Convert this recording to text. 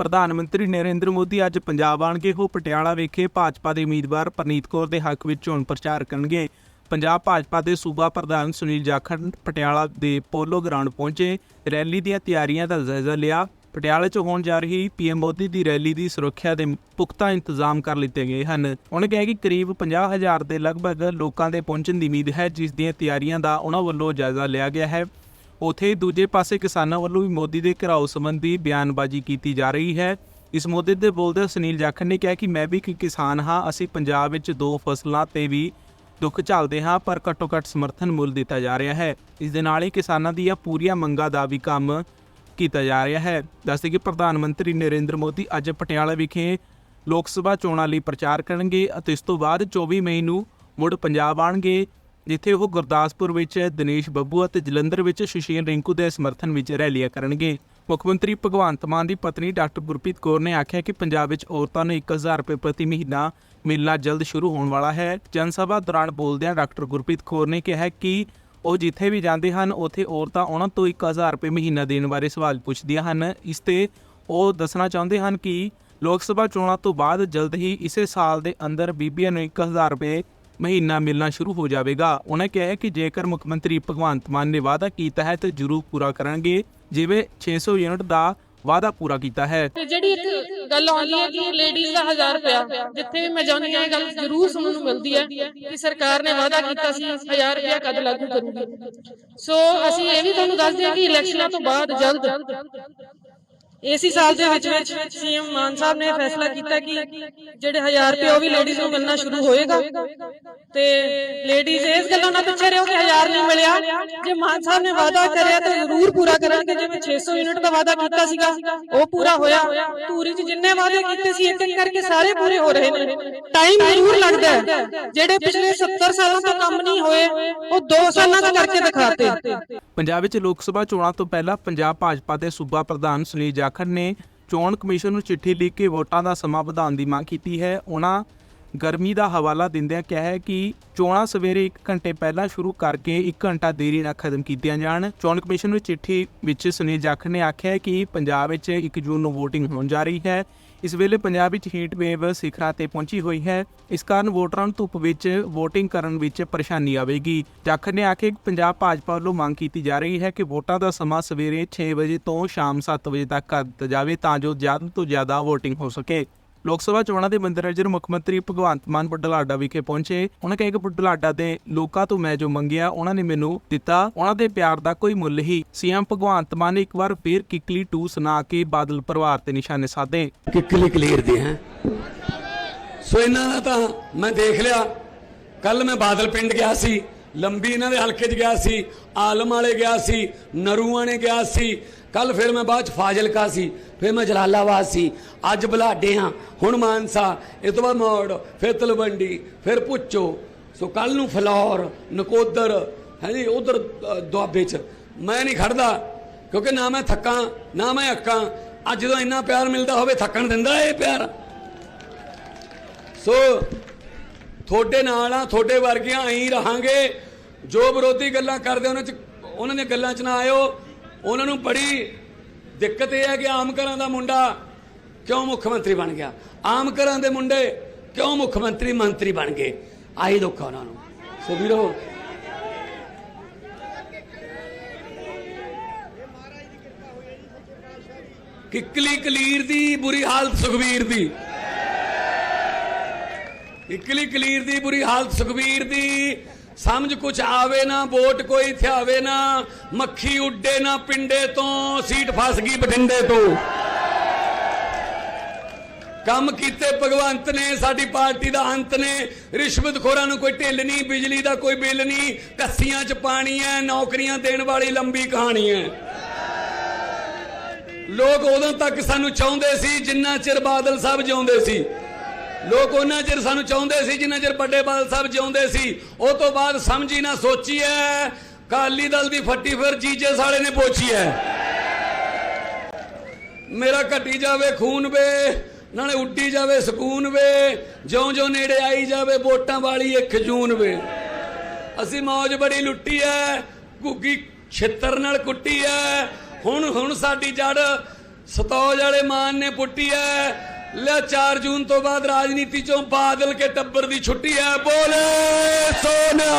ਪ੍ਰਧਾਨ ਮੰਤਰੀ ਨਰਿੰਦਰ ਮੋਦੀ ਅੱਜ ਪੰਜਾਬ ਆਣਗੇ ਉਹ ਪਟਿਆਲਾ ਵਿਖੇ ਭਾਜਪਾ ਦੇ ਉਮੀਦਵਾਰ ਪਰਨੀਤ ਕੌਰ ਦੇ ਹੱਕ ਵਿੱਚ ਚੋਣ ਪ੍ਰਚਾਰ ਕਰਨਗੇ। ਪੰਜਾਬ ਭਾਜਪਾ ਦੇ ਸੂਬਾ ਪ੍ਰਧਾਨ ਸੁਨੀਲ ਜਾਖੜ ਪਟਿਆਲਾ ਦੇ ਪੋਲੋ ਗਰਾਊਂਡ ਪਹੁੰਚੇ। ਰੈਲੀ ਦੀਆਂ ਤਿਆਰੀਆਂ ਦਾ ਜਾਇਜ਼ਾ ਲਿਆ। ਪਟਿਆਲੇ 'ਚ ਹੋਣ ਜਾ ਰਹੀ ਪੀਐਮ ਮੋਦੀ ਦੀ ਰੈਲੀ ਦੀ ਸੁਰੱਖਿਆ ਦੇ ਪੁਖਤਾ ਇੰਤਜ਼ਾਮ ਕਰ ਲਿੱਤੇ ਗਏ ਹਨ। ਉਹਨੇ ਕਿਹਾ ਕਿ ਕਰੀਬ 50000 ਦੇ ਲਗਭਗ ਲੋਕਾਂ ਦੇ ਪਹੁੰਚਣ ਦੀ ਉਮੀਦ ਹੈ, ਜਿਸ ਦੀਆਂ ਤਿਆਰੀਆਂ ਦਾ ਉਹਨਾਂ ਵੱਲੋਂ ਜਾਇਜ਼ਾ ਲਿਆ ਗਿਆ ਹੈ। ਉਥੇ ਦੂਜੇ ਪਾਸੇ ਕਿਸਾਨਾਂ ਵੱਲੋਂ ਵੀ ਮੋਦੀ ਦੇ ਘਰਾਓ ਸੰਬੰਧੀ ਬਿਆਨਬਾਜ਼ੀ ਕੀਤੀ ਜਾ ਰਹੀ ਹੈ। ਇਸ ਮੁੱਦੇ ਤੇ ਬੋਲਦੇ ਸੁਨੀਲ ਜਾਖੜ ਨੇ ਕਿਹਾ ਕਿ ਮੈਂ ਵੀ ਇੱਕ ਕਿਸਾਨ ਹਾਂ, ਅਸੀਂ ਪੰਜਾਬ ਵਿੱਚ ਦੋ ਫਸਲਾਂ ਤੇ ਵੀ ਦੁੱਖ ਝੱਲਦੇ ਹਾਂ, ਪਰ ਘੱਟੋ ਘੱਟ ਸਮਰਥਨ ਮੁੱਲ ਦਿੱਤਾ ਜਾ ਰਿਹਾ ਹੈ। ਇਸ ਦੇ ਨਾਲ ਹੀ ਕਿਸਾਨਾਂ ਦੀਆਂ ਪੂਰੀਆਂ ਮੰਗਾਂ ਦਾ ਵੀ ਕੰਮ ਕੀਤਾ ਜਾ ਰਿਹਾ ਹੈ। ਦੱਸਦੇ ਕਿ ਪ੍ਰਧਾਨ ਮੰਤਰੀ ਨਰਿੰਦਰ ਮੋਦੀ ਅੱਜ ਪਟਿਆਲਾ ਵਿਖੇ ਲੋਕ ਸਭਾ ਚੋਣਾਂ ਲਈ ਪ੍ਰਚਾਰ ਕਰਨਗੇ ਅਤੇ ਇਸ ਤੋਂ ਬਾਅਦ 24 ਮਈ ਨੂੰ ਮੁੜ ਪੰਜਾਬ ਆਣਗੇ ਜਿੱਥੇ ਉਹ ਗੁਰਦਾਸਪੁਰ ਵਿੱਚ ਦਿਨੇਸ਼ ਬੱਬੂ ਅਤੇ ਜਲੰਧਰ ਵਿੱਚ ਸੁਸ਼ੀਲ ਰਿੰਕੂ ਦੇ ਸਮਰਥਨ ਵਿੱਚ ਰੈਲੀਆਂ ਕਰਨਗੇ। ਮੁੱਖ ਮੰਤਰੀ ਭਗਵੰਤ ਮਾਨ ਦੀ ਪਤਨੀ ਡਾਕਟਰ ਗੁਰਪ੍ਰੀਤ ਕੌਰ ਨੇ ਆਖਿਆ ਕਿ ਪੰਜਾਬ ਵਿੱਚ ਔਰਤਾਂ ਨੂੰ 1000 ਰੁਪਏ ਪ੍ਰਤੀ ਮਹੀਨਾ ਮਿਲਣਾ ਜਲਦ ਸ਼ੁਰੂ ਹੋਣ ਵਾਲਾ ਹੈ। ਜਨ ਸਭਾ ਦੌਰਾਨ ਬੋਲਦਿਆਂ ਡਾਕਟਰ ਗੁਰਪ੍ਰੀਤ ਕੌਰ ਨੇ ਕਿਹਾ ਕਿ ਉਹ ਜਿੱਥੇ ਵੀ ਜਾਂਦੇ ਹਨ, ਉੱਥੇ ਔਰਤਾਂ ਉਹਨਾਂ ਤੋਂ 1000 ਰੁਪਏ ਮਹੀਨਾ ਦੇਣ ਬਾਰੇ ਸਵਾਲ ਪੁੱਛਦੀਆਂ ਹਨ। ਇਸ ਤੇ ਉਹ ਦੱਸਣਾ ਚਾਹੁੰਦੇ ਹਨ ਕਿ ਲੋਕ ਸਭਾ ਚੋਣਾਂ ਤੋਂ ਬਾਅਦ ਜਲਦ ਹੀ ਇਸੇ ਸਾਲ ਦੇ ਅੰਦਰ ਬੀਬੀਆਂ ਨੂੰ 1000 ਰੁਪਏ ਮਹੀਨਾ ਮਿਲਣਾ ਸ਼ੁਰੂ ਹੋ ਜਾਵੇਗਾ। ਉਹਨਾਂ ਕਿਹਾ ਹੈ ਕਿ ਜੇਕਰ ਮੁੱਖ ਮੰਤਰੀ ਭਗਵੰਤ ਮਾਨ ਨੇ ਵਾਅਦਾ ਕੀਤਾ ਹੈ, ਤਾਂ ਜ਼ਰੂਰ ਪੂਰਾ ਕਰਾਂਗੇ ਜਿਵੇਂ 600 ਯੂਨਿਟ ਦਾ ਵਾਅਦਾ ਪੂਰਾ ਕੀਤਾ ਹੈ। ਤੇ ਜਿਹੜੀ ਇੱਕ ਗੱਲ ਆਉਂਦੀ ਹੈ ਕਿ ਲੇਡੀਜ਼ ਦਾ 1000 ਰੁਪਇਆ, ਜਿੱਥੇ ਵੀ ਮੈਂ ਜਾਂਦੀ ਹਾਂ, ਇਹ ਗੱਲ ਜ਼ਰੂਰ ਸੁਣਨ ਨੂੰ ਮਿਲਦੀ ਹੈ ਕਿ ਸਰਕਾਰ ਨੇ ਵਾਅਦਾ ਕੀਤਾ ਸੀ 1000 ਰੁਪਇਆ ਕਦ ਲਾਗੂ ਕਰੂਗੀ ਸੋ ਅਸੀਂ ਇਹ ਵੀ ਤੁਹਾਨੂੰ ਦੱਸਦੇ ਹਾਂ ਕਿ ਇਲੈਕਸ਼ਨਾਂ ਤੋਂ ਬਾਅਦ ਜਲਦ ਇਸੇ ਸਾਲ ਦੇ ਵਿੱਚ ਵਿੱਚ ਸੀਐਮ ਮਾਨ ਸਾਹਿਬ ਨੇ ਫੈਸਲਾ ਕੀਤਾ ਕਿ ਜਿਹੜੇ 1000 ਰੁਪਏ ਉਹ ਵੀ ਲੇਡੀਜ਼ ਨੂੰ ਮਿਲਣਾ ਸ਼ੁਰੂ ਹੋਏਗਾ, ਤੇ ਲੇਡੀਜ਼ ਇਸ ਗੱਲਾਂ ਨਾਲ ਪਿੱਛੇ ਰਹੋ ਕਿ 1000 ਨਹੀਂ ਮਿਲਿਆ। ਜੇ ਮਾਨ ਸਾਹਿਬ ਨੇ ਵਾਅਦਾ ਕਰਿਆ ਤਾਂ ਜ਼ਰੂਰ ਪੂਰਾ ਕਰਨਗੇ। ਜਿਵੇਂ 600 ਯੂਨਿਟ ਦਾ ਵਾਅਦਾ ਕੀਤਾ ਸੀਗਾ, ਉਹ ਪੂਰਾ ਹੋਇਆ। ਧੂਰੀ 'ਚ ਜਿੰਨੇ ਵਾਅਦੇ ਕੀਤੇ ਸੀ ਇੱਕ ਇੱਕ ਕਰਕੇ ਸਾਰੇ ਪੂਰੇ ਹੋ ਰਹੇ ਨੇ। ਟਾਈਮ ਜ਼ਰੂਰ ਲੱਗਦਾ ਹੈ। ਜਿਹੜੇ ਪਿਛਲੇ 70 ਸਾਲਾਂ ਤੋਂ ਕੰਮ ਨਹੀਂ ਹੋਏ, ਉਹ 2 ਸਾਲਾਂ ਦਾ ਕਰਕੇ ਦਿਖਾਤੇ। ਪੰਜਾਬ ਵਿੱਚ ਲੋਕ ਸਭਾ ਚੋਣਾਂ ਤੋਂ ਪਹਿਲਾਂ ਪੰਜਾਬ ਭਾਜਪਾ ਦੇ ਸੂਬਾ ਪ੍ਰਧਾਨ ਸੁਨੀਲ ਜਾਖੜ ਨੇ ਚੋਣ ਕਮਿਸ਼ਨ ਨੂੰ ਚਿੱਠੀ ਲਿਖ ਕੇ ਵੋਟਾਂ ਦਾ ਸਮਾਂ ਵਧਾਉਣ ਦੀ ਮੰਗ ਕੀਤੀ ਹੈ। ਉਹਨਾਂ ਗਰਮੀ ਦਾ ਹਵਾਲਾ ਦਿੰਦਿਆਂ ਕਿਹਾ ਹੈ ਕਿ ਚੋਣਾਂ ਸਵੇਰੇ 1 ਘੰਟੇ ਪਹਿਲਾਂ ਸ਼ੁਰੂ ਕਰਕੇ 1 ਘੰਟਾ ਦੇਰੀ ਨਾਲ ਖਤਮ ਕੀਤੀਆਂ ਜਾਣ। ਚੋਣ ਕਮਿਸ਼ਨ ਨੂੰ ਚਿੱਠੀ ਵਿੱਚ ਸੁਨੀਲ ਜਾਖੜ ਨੇ ਆਖਿਆ ਹੈ ਕਿ ਪੰਜਾਬ ਵਿੱਚ 1 ਜੂਨ ਨੂੰ VOTING ਹੋਣ ਜਾ ਰਹੀ ਹੈ। ਇਸ ਵੇਲੇ ਪੰਜਾਬ ਵਿੱਚ ਹੀਟ ਵੇਵ ਸਿਖਰਾਂ ਤੇ ਪਹੁੰਚੀ ਹੋਈ ਹੈ। ਇਸ ਕਾਰਨ ਵੋਟਰਾਂ ਨੂੰ ਧੁੱਪ ਵਿੱਚ VOTING ਕਰਨ ਵਿੱਚ ਪਰੇਸ਼ਾਨੀ ਆਵੇਗੀ। ਜਾਖੜ ਨੇ ਆਖਿਆ ਕਿ ਪੰਜਾਬ ਭਾਜਪਾ ਵੱਲੋਂ ਮੰਗ ਕੀਤੀ ਜਾ ਰਹੀ ਹੈ ਕਿ ਵੋਟਾਂ ਦਾ ਸਮਾਂ ਸਵੇਰੇ 6 ਵਜੇ ਤੋਂ ਸ਼ਾਮ 7 ਵਜੇ ਤੱਕ ਕਰ ਦਿੱਤਾ ਜਾਵੇ ਤਾਂ ਜੋ ਜ਼ਿਆਦਾ ਤੋਂ ਜ਼ਿਆਦਾ VOTING ਹੋ ਸਕੇ। ਲੋਕ ਸਭਾ ਚੋਣਾਂ ਦੇ ਮੰਦਰਜਰ ਮੁੱਖ ਮੰਤਰੀ ਭਗਵੰਤ ਮਾਨ ਬੁਢਲਾਡਾ ਵਿਖੇ ਪਹੁੰਚੇ। ਉਹਨਾਂ ਕਹੇ ਕਿ ਬੁਢਲਾਡਾ ਦੇ ਲੋਕਾਂ ਤੋਂ ਮੈਂ ਜੋ ਮੰਗਿਆ, ਉਹਨਾਂ ਨੇ ਮੈਨੂੰ ਦਿੱਤਾ। ਉਹਨਾਂ ਦੇ ਪਿਆਰ ਦਾ ਕੋਈ ਮੁੱਲ ਹੀ। ਸੀਐਮ ਭਗਵੰਤ ਮਾਨ ਨੇ ਇੱਕ ਵਾਰ ਫੇਰ ਕਿਕਲੀ 2 ਸੁਣਾ ਕੇ ਬਾਦਲ ਪਰਿਵਾਰ ਤੇ ਨਿਸ਼ਾਨੇ ਸਾਧੇ। ਕਿੱਕਲੀ ਕਲੀਰ ਦੇ ਹੈ। ਸੋ ਇਹਨਾਂ ਦਾ ਤਾਂ ਮੈਂ ਦੇਖ ਲਿਆ। ਕੱਲ ਮੈਂ ਬਾਦਲ ਪਿੰਡ ਗਿਆ ਸੀ, ਲੰਬੀ ਇਹਨਾਂ ਦੇ ਹਲਕੇ 'ਚ ਗਿਆ ਸੀ, ਆਲਮ ਵਾਲੇ ਗਿਆ ਸੀ ਨਰੂਆਂ ਨੇ ਗਿਆ ਸੀ। ਕੱਲ ਫਿਰ ਮੈਂ ਬਾਅਦ 'ਚ ਫਾਜ਼ਿਲਕਾ ਸੀ, ਫਿਰ ਮੈਂ ਜਲਾਲਾਬਾਦ ਸੀ। ਅੱਜ ਬਲਾਡੇ ਹਾਂ, ਹੁਣ ਮਾਨਸਾ ਇਹ ਤੋਂ ਬਾਅਦ ਮੋੜ, ਫਿਰ ਤਲਵੰਡੀ, ਫਿਰ ਪੁੱਚੋ ਸੋ ਕੱਲ ਨੂੰ ਫਲੌਰ, ਨਕੋਦਰ, ਹੈ ਜੀ, ਉਧਰ ਦੁਆਬੇ 'ਚ। ਮੈਂ ਨਹੀਂ ਖੜਦਾ, ਕਿਉਂਕਿ ਨਾ ਮੈਂ ਥੱਕਾਂ, ਨਾ ਮੈਂ ਅੱਕਾਂ। ਅੱਜ ਜਦੋਂ ਇੰਨਾ ਪਿਆਰ ਮਿਲਦਾ ਹੋਵੇ, ਥੱਕਣ ਦਿੰਦਾ ਇਹ ਪਿਆਰ। ਸੋ ਤੁਹਾਡੇ ਨਾਲ ਆ ਤੁਹਾਡੇ ਵਰਗੀਆਂ ਐਂ ਰਹਾਂਗੇ। ਜੋ ਵਿਰੋਧੀ ਗੱਲਾਂ ਕਰਦੇ, ਉਹਨਾਂ ਚ, ਉਹਨਾਂ ਦੀਆਂ ਗੱਲਾਂ ਚ ਨਾ ਆਇਓ। ਉਹਨਾਂ ਨੂੰ ਬੜੀ ਦਿੱਕਤ ਇਹ ਹੈ ਕਿ ਆਮ ਘਰਾਂ ਦਾ ਮੁੰਡਾ ਕਿਉਂ ਮੁੱਖ ਮੰਤਰੀ ਬਣ ਗਿਆ? ਆਮ ਘਰਾਂ ਦੇ ਮੁੰਡੇ ਕਿਉਂ ਮੁੱਖ ਮੰਤਰੀ ਮੰਤਰੀ ਬਣ ਗਏ? ਆਹੀ ਦੁੱਖ ਉਹਨਾਂ ਨੂੰ। ਸੋ ਵੀਰੋ, ਕਿੱਕਲੀ ਕਲੀਰ ਦੀ, ਬੁਰੀ ਹਾਲਤ ਸੁਖਵੀਰ ਦੀ। ਇਕਲੀ ਕਲੀਰ ਦੀ, ਬੁਰੀ ਹਾਲਤ ਸੁਖਵੀਰ ਦੀ। ਸਮਝ ਕੁਛ ਆਵੇ ਨਾ, ਵੋਟ ਕੋਈ ਥਿਆਵੇ ਨਾ, ਮੱਖੀ ਉੱਡੇ ਨਾ ਪਿੰਡੇ ਤੋਂ, ਸੀਟ ਫਸ ਗਈ ਬਠਿੰਡੇ ਤੋਂ। ਕੰਮ ਕੀਤੇ ਭਗਵੰਤ ਨੇ, ਸਾਡੀ ਪਾਰਟੀ ਦਾ ਅੰਤ ਨੇ। ਰਿਸ਼ਵਤਖੋਰਾਂ ਨੂੰ ਕੋਈ ਢਿੱਲ ਨਹੀਂ, ਬਿਜਲੀ ਦਾ ਕੋਈ ਬਿੱਲ ਨਹੀਂ, ਕੱਸੀਆਂ 'ਚ ਪਾਣੀ ਹੈ ਨੌਕਰੀਆਂ ਦੇਣ ਵਾਲੀ ਲੰਬੀ ਕਹਾਣੀ ਹੈ ਲੋਕ ਉਦੋਂ ਤੱਕ ਸਾਨੂੰ ਚਾਹੁੰਦੇ ਸੀ, ਜਿੰਨਾ ਚਿਰ ਬਾਦਲ ਸਾਹਿਬ ਜਿਉਂਦੇ ਸੀ। ਲੋਕ ਉਹਨਾਂ ਚਿਰ ਸਾਨੂੰ ਚਾਹੁੰਦੇ ਸੀ, ਜਿੰਨਾ ਚਿਰ ਵੱਡੇ ਬਾਦਲ ਸਾਹਿਬ ਜਿਉਂਦੇ ਸੀ, ਉਹ ਤੋਂ ਬਾਅਦ ਸਮਝੀ ਨਾ ਸੋਚੀ ਐ ਕਾਲੀ ਦਲ ਦੀ ਫੱਟੀ ਫਿਰ ਜੀਜੇ ਸਾਲੇ ਨੇ ਪੋਚੀ ਐ ਮੇਰਾ ਘਟੀ ਜਾਵੇ, ਖੂਨ ਵੇ, ਨਾਲੇ ਉੱਡੀ ਜਾਵੇ, ਸਕੂਨ ਵੇ। ਜਿਉਂ ਜਿਉਂ ਨੇੜੇ ਆਈ ਜਾਵੇ, ਵੋਟਾਂ ਵਾਲੀ 1 ਜੂਨ ਵੇ। ਅਸੀਂ ਮੌਜ ਬੜੀ ਲੁੱਟੀ ਐ ਘੁੱਗੀ ਛਿੱਤਰ ਨਾਲ ਕੁੱਟੀ ਐ ਹੁਣ ਹੁਣ ਸਾਡੀ ਜੜ ਸਤੌਜ ਵਾਲੇ ਮਾਨ ਨੇ ਪੁੱਟੀ ਐ ਲੈ 4 ਜੂਨ ਤੋਂ ਬਾਅਦ ਰਾਜਨੀਤੀ ਚੋਂ ਬਾਦਲ ਕੇ ਟੱਬਰ ਦੀ ਛੁੱਟੀ ਹੈ, ਬੋਲੇ ਸੋਨਾ।